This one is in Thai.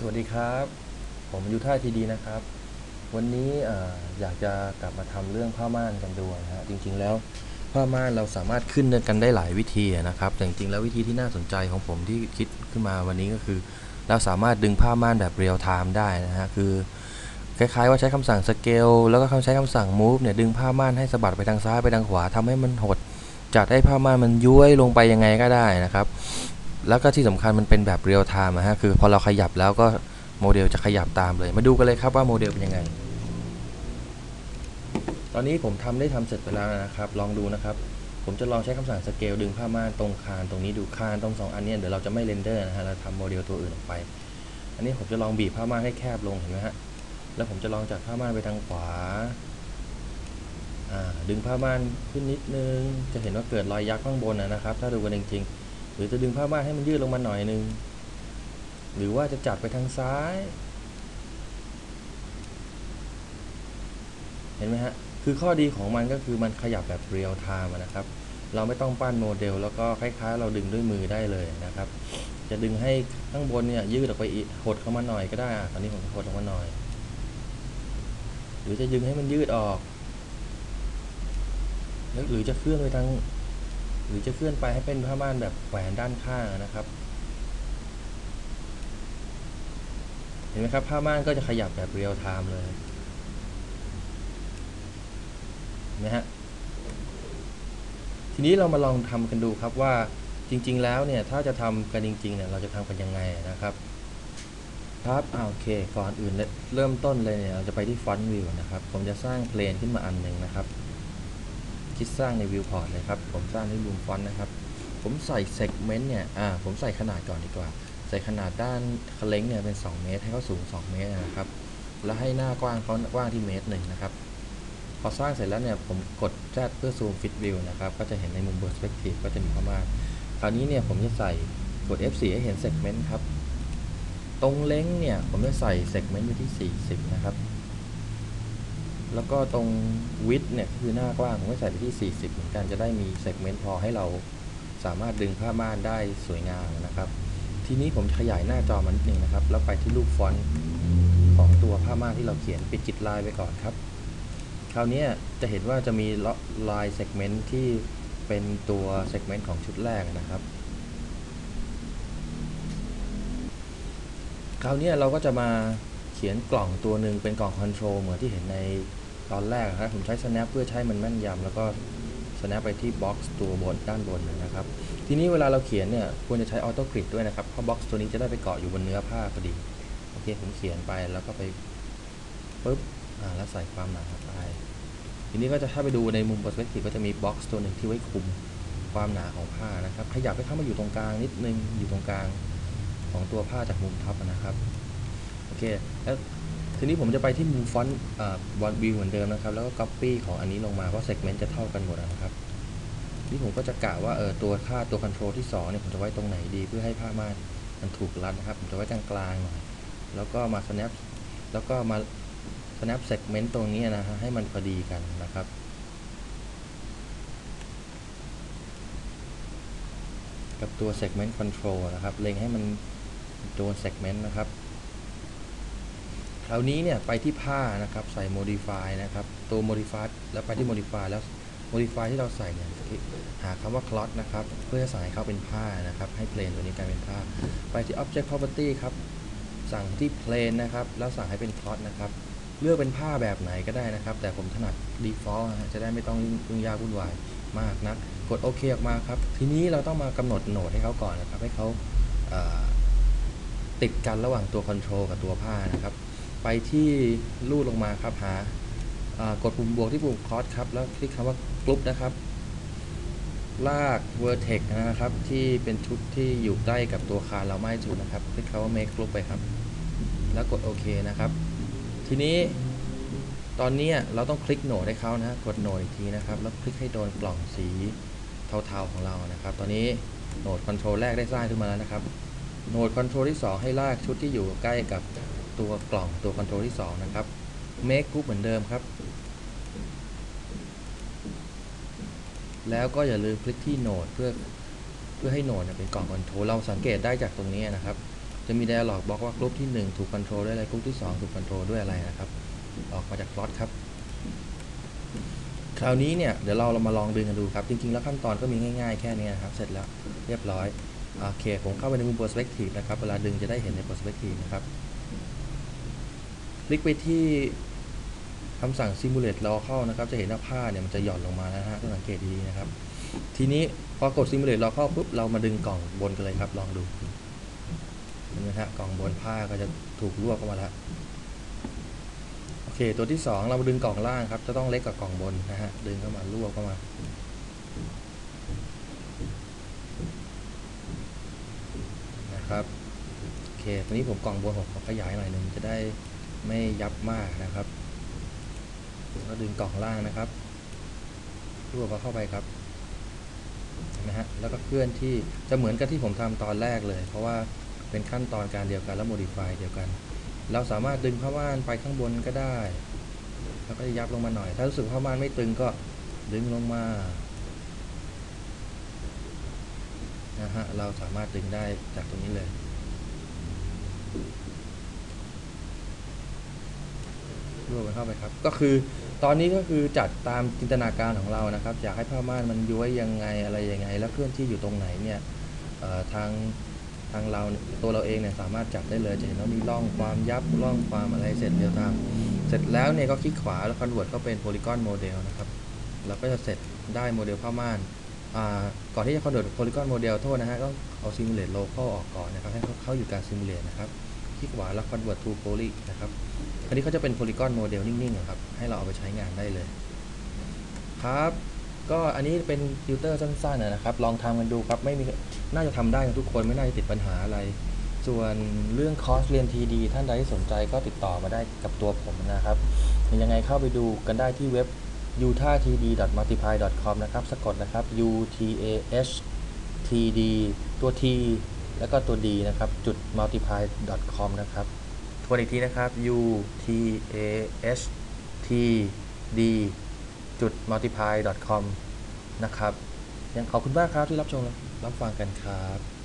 สวัสดีครับ ผมยุทธาทีดีนะครับ วันนี้ออยากจะกลับมาทำเรื่องผ้าม่านกันดูนะฮะจริงๆแล้วผ้าม่านเราสามารถขึ้นกันได้หลายวิธีนะครับ แต่จริงๆแล้ววิธีที่น่าสนใจของผมที่คิดขึ้นมาวันนี้ก็คือ เราสามารถดึงผ้าม่านแบบเรียลไทม์ได้นะฮะคือคล้ายๆว่าใช้คำสั่งสเกลแล้วก็คำใช้คำสั่ง move เนี่ยดึงผ้าม่านให้สะบัดไปทางซ้ายไปทางขวาทำให้มันหดจัดให้ผ้าม่านมันย้วยลงไปยังไงก็ได้นะครับ แล้วก็ที่สำคัญมันเป็นแบบเรียลไทม์นะฮะคือพอเราขยับแล้วก็โมเดลจะขยับตามเลย มาดูกันเลยครับว่าโมเดลเป็นยังไง ตอนนี้ผมทำได้ทำเสร็จไปแล้วนะครับ ลองดูนะครับ ผมจะลองใช้คำสั่งสเกลดึงผ้าม่านตรงคานตรงนี้ดูคานตรงสองอันนี้เดี๋ยวเราจะไม่เรนเดอร์นะฮะเราทำโมเดลตัวอื่นออกไป อันนี้ผมจะลองบีบผ้าม่านให้แคบลงเห็นไหมฮะ แล้วผมจะลองจากผ้าม่านไปทางขวาดึงผ้าม่านขึ้นนิดนึง จะเห็นว่าเกิดรอยยักษ์ข้างบนนะนะครับ ถ้าดูกันจริงๆ หรือจะดึงผ้าม่านให้มันยืดลงมาหน่อยนึง หรือว่าจะจัดไปทางซ้าย เห็นไหมฮะ คือข้อดีของมันก็คือมันขยับแบบเรียลไทม์นะครับ เราไม่ต้องปั้นโมเดล แล้วก็คล้ายๆ เราดึงด้วยมือได้เลยนะครับ จะดึงให้ข้างบนเนี่ยยืดออกไปอีกหดเข้ามาหน่อยก็ได้ ตอนนี้ผมหดลงมาหน่อย หรือจะดึงให้มันยืดออกแล้วหรือจะเคลื่อนไปทาง หรือจะเคลื่อนไปให้เป็นผ้าม่านแบบแขวนด้านข้างนะครับ เห็นไหมครับผ้าม่านก็จะขยับแบบเรียลไทม์เลยนไหมฮะทีนี้เรามาลองทำกันดูครับว่าจริง ๆ แล้วเนี่ยถ้าจะทำกันจริงๆเนี่ยเราจะทำกันยังไงนะครับครับอ่าโอเค ก่อนอื่นเริ่มต้นเลยเนี่ยเราจะไปที่ฟอนต์วิวนะครับ ผมจะสร้างเพลนขึ้นมาอันหนึ่งนะครับ คิดสร้างในวิวพอร์ตเลยครับ ผมสร้างในรูมฟอนต์นะครับ ผมใส่เซกเมนต์เนี่ย อ่า ผมใส่ขนาดก่อนดีกว่า ใส่ขนาดด้านคเล้งเนี่ยเป็น 2 เมตร ให้เขาสูง 2 เมตรนะครับ แล้วให้หน้ากว้างเขากว้างที่เมตรหนึ่งนะครับ พอสร้างเสร็จแล้วเนี่ย ผมกดแซดเพื่อซูมฟิตวิวนะครับ ก็จะเห็นในมุมเ e อร์สเปกทีฟก็จะมีเข้ามาคราวนี้เนี่ยผมจะใส่กด F4 ให้เห็นเซกเมนต์ครับ ตรงเล้งเนี่ยผมจะใส่เซกเมนต์ไว้ที่ 40 นะครับ แล้วก็ตรงวิดเนี่ยคือหน้ากว้างผมก็ใส่ไปที่ 40เหมือนกันจะได้มีเซกเมนต์พอให้เราสามารถดึงผ้าม่านได้สวยงามนะครับ ทีนี้ผมขยายหน้าจอมันนิดนึงนะครับ แล้วไปที่รูปฟอนต์ของตัวผ้าม่านที่เราเขียนปิดกิดลายไปก่อนครับ คราวนี้จะเห็นว่าจะมีลายเซกเมนต์ที่เป็นตัวเซกเมนต์ของชุดแรกนะครับ คราวนี้เราก็จะมา เขียนกล่องตัวหนึ่งเป็นกล่องคอนโทรลเหมือนที่เห็นในตอนแรกนะครับผมใช้ snap เพื่อใช้มันแม่นยำแล้วก็ snap ไปที่ box ตัวบนด้านบนนะครับ ทีนี้เวลาเราเขียนเนี่ยควรจะใช้ auto grid ด้วยนะครับเพราะ box ตัวนี้จะได้ไปเกาะอยู่บนเนื้อผ้าพอดีโอเคผมเขียนไปแล้วก็ไปปุ๊บอ่าแล้วใส่ความหนาไปทีนี้ก็จะถ้าไปดูในมุม perspective ก็จะมี box ตัวหนึ่งที่ไว้คุมความหนาของผ้านะครับขยับให้เข้ามาอยู่ตรงกลางนิดนึงอยู่ตรงกลางของตัวผ้าจากมุมท็อปนะครับ เคแล้วทีนี้ผมจะไปที่มุมฟอนต์บอลวิวเหมือนเดิมนะครับ แล้วก็ copy ของอันนี้ลงมา เพราะ segment จะเท่ากันหมดนะครับ นี่ผมก็จะกะว่าเออตัวค่าตัว control ที่2เนี่ยผมจะไว้ตรงไหนดีเพื่อให้ผ้าม่านมันถูกรัดนะครับ ผมจะไว้กลางกลางหน่อยแล้วก็มา snap แล้วก็มา snap segment ตรงนี้นะฮะให้มันพอดีกันนะครับกับตัว segment control นะครับ เล็งให้มันตัว segment นะครับ คราวนี้เนี่ยไปที่ผ้านะครับใส่ modify นะครับตัว modify แล้วไปที่ modify แล้ว modify ที่เราใส่เนี่ยหาคำว่า cloth นะครับเพื่อจะสั่งให้เขาเป็นผ้านะครับให้ plane ตัวนี้กลายเป็นผ้า ไปที่ object property ครับสั่งที่ plane นะครับแล้วสั่งให้เป็น cloth นะครับเลือกเป็นผ้าแบบไหนก็ได้นะครับ แต่ผมถนัด default นะจะได้ไม่ต้องยุ่งยากวุ่นวายมากนะกดโอเคออกมาครับ ทีนี้เราต้องมากำหนดโหนดให้เขาก่อนนะครับ ให้เขาติดกันระหว่างตัว control กับตัวผ้านะครับ ไปที่ลูดลงมาครับหากดปุ่มบวกที่ปุ่ม cross ครับแล้วคลิกคำว่า group นะครับ ลาก vertex นะครับ ที่เป็นชุดที่อยู่ใกล้กับตัวคานเราไม่สุดนะครับ คลิกคำว่า make group ไปครับ แล้วกดโอเคนะครับ ทีนี้ตอนนี้เราต้องคลิกโหนดให้เขานะกดโหนดอีกทีนะครับ แล้วคลิกให้โดนกล่องสีเทาๆของเรานะครับ ตอนนี้โหนดคอนโทรลแรกได้สร้างขึ้นมาแล้วนะครับโหนดคอนโทรลที่ 2 ให้ลากชุดที่อยู่ใกล้กับ ตัวกล่องตัวคอนโทรลที่ 2 นะครับ make group เหมือนเดิมครับ แล้วก็อย่าลืมคลิกที่โหนดเพื่อเพื่อให้โหนดเป็นกล่องคอนโทรลเราสังเกตได้จากตรงนี้นะครับ จะมี dialog บอกว่ากรุ๊ปที่ 1 ถูกคอนโทรลด้วยอะไรกรุ๊ปที่ 2 ถูกคอนโทรลด้วยอะไรนะครับ ออกมาจาก plot ครับ คราวนี้เนี่ยเดี๋ยวเราเรามาลองดึงกันดูครับ จริง ๆ แล้วขั้นตอนก็มีง่าย ๆ แค่นี้นะครับ เสร็จแล้วเรียบร้อยโอเค ผมเข้าไปในมุม perspective นะครับ เวลาดึงจะได้เห็นใน perspective นะครับ คลิกไปที่คำสั่ง simulate local นะครับ จะเห็นว่าผ้าเนี่ยมันจะหย่อนลงมาแล้วนะฮะต้องสังเกตดีๆนะครับ ทีนี้พอกด simulate local ปุ๊บเรามาดึงกล่องบนกันเลยครับ ลองดูเห็นไหมฮะกล่องบนผ้าก็จะถูกรวบเข้ามาแล้วโอเค ตัวที่ 2 เรามาดึงกล่องล่างครับ จะต้องเล็กกว่ากล่องบนนะฮะดึงเข้ามารวบเข้ามานะครับโอเคตอนนี้ผมกล่องบนผมขอขยายหน่อยหนึ่งจะได้ ไม่ยับมากนะครับก็ดึงกล่องล่างนะครับรวบเข้าไปครับนไหมฮะแล้วก็เคลื่อนที่จะเหมือนกับที่ผมทำตอนแรกเลย เพราะว่าเป็นขั้นตอนการเดียวกันและ modify เดียวกัน เราสามารถดึงผ้าม่านไปข้างบนก็ได้ แล้วก็ยับลงมาหน่อย ถ้ารู้สึกผ้าม่านไม่ตึงก็ดึงลงมานะฮะเราสามารถดึงได้จากตรงนี้เลย รวบมันเข้าไปครับ ก็คือตอนนี้ก็คือจัดตามจินตนาการของเรานะครับ อยากให้ผ้าม่านมันย้วยยังไงอะไรยังไง แล้วเคลื่อนที่อยู่ตรงไหนเนี่ยทางทางเราเนี่ยตัวเราเองเนี่ยสามารถจับได้เลยจะเห็นว่ามีร่องความยับร่องความอะไรเสร็จเรียวทางเสร็จแล้วเนี่ยก็คลิกขวาแล้วคอนเวิร์ตก็เป็นโพลีกอนโมเดลนะครับเราก็จะเสร็จได้โมเดลผ้าม่านก่อนที่จะคอนเวิร์ตโพลีกอนโมเดลโทษนะฮะต้องเอาซิมูเลตโล a l ออกก่อนนะครับให้เขาเข้าอยู่การซิมูเลตนะครับ คลิกขวาแล้ว convert to poly นะครับอันนี้เขาจะเป็นโพลีกอนโมเดลนิ่งๆอะครับให้เราเอาไปใช้งานได้เลย ครับ ก็อันนี้เป็นติวเตอร์สั้นๆนะครับ ลองทำกันดูครับไม่มีน่าจะทำได้กันทุกคนไม่น่าจะติดปัญหาอะไร ส่วนเรื่องคอร์สเรียน TD ท่านใดที่สนใจก็ติดต่อมาได้กับตัวผมนะครับยังไงเข้าไปดูกันได้ที่เว็บ utah.td.multiply.com นะครับ สะกดนะครับ u t a h t d ตัว t แล้วก็ตัว d นะครับจุด multiply.com นะครับทวนอีกทีนะครับ u t a h t d จุด multiply com นะครับยังขอบคุณมากครับที่รับชมรับฟังกันครับ